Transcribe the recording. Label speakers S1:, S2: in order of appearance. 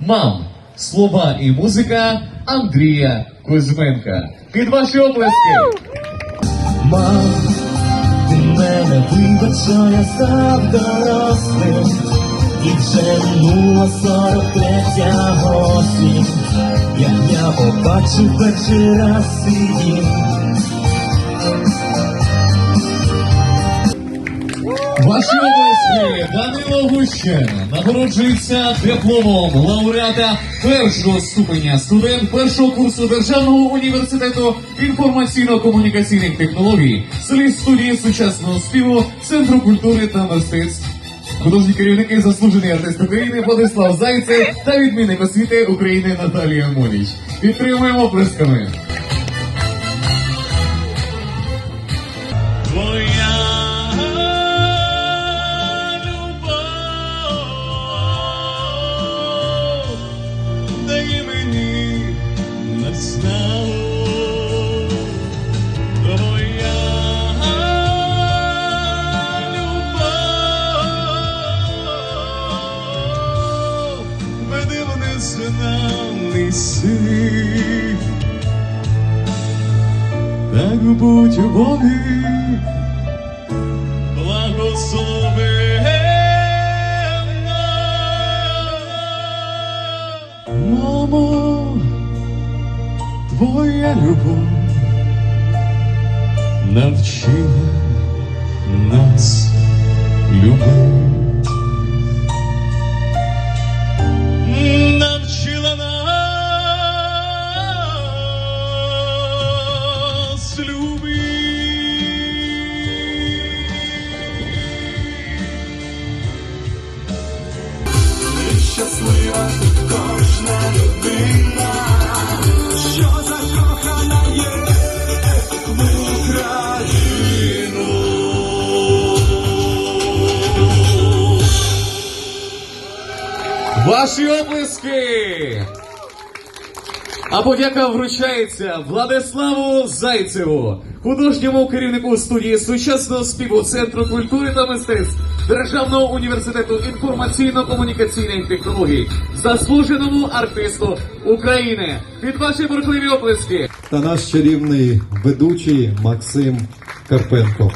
S1: Мам. Слова і музика Андрія Кузьменка. Під ваші оплески.
S2: Мам, ти мене вибач, що я став дорослим, і вже минула сорок третя осінь, як я побачив перший раз свій
S1: Ваші обласки Данило Гущин нагороджується дипломом лауреата першого ступеня студент першого курсу Державного університету інформаційно-комунікаційних технологій, соліст студії сучасного співу Центру культури та мистецтв. Художні керівники заслужений артист України Владислав Зайцев та відмінник освіти України Наталія Моліч. Підтримуємо плесками.
S3: В незнаний. Так будь вони благословенна. Мамо, твоя любов навчила
S2: Щаслива кожна людина, що закохана є в Україну.
S1: Ваші оплески! А подяка вручається Владиславу Зайцеву, художньому керівнику студії сучасного співу Центру культури та мистецтв Державного університету інформаційно-комунікаційних технологій, заслуженому артисту України. Під ваші бурхливі оплески!
S4: та наш чарівний ведучий Максим Карпенко.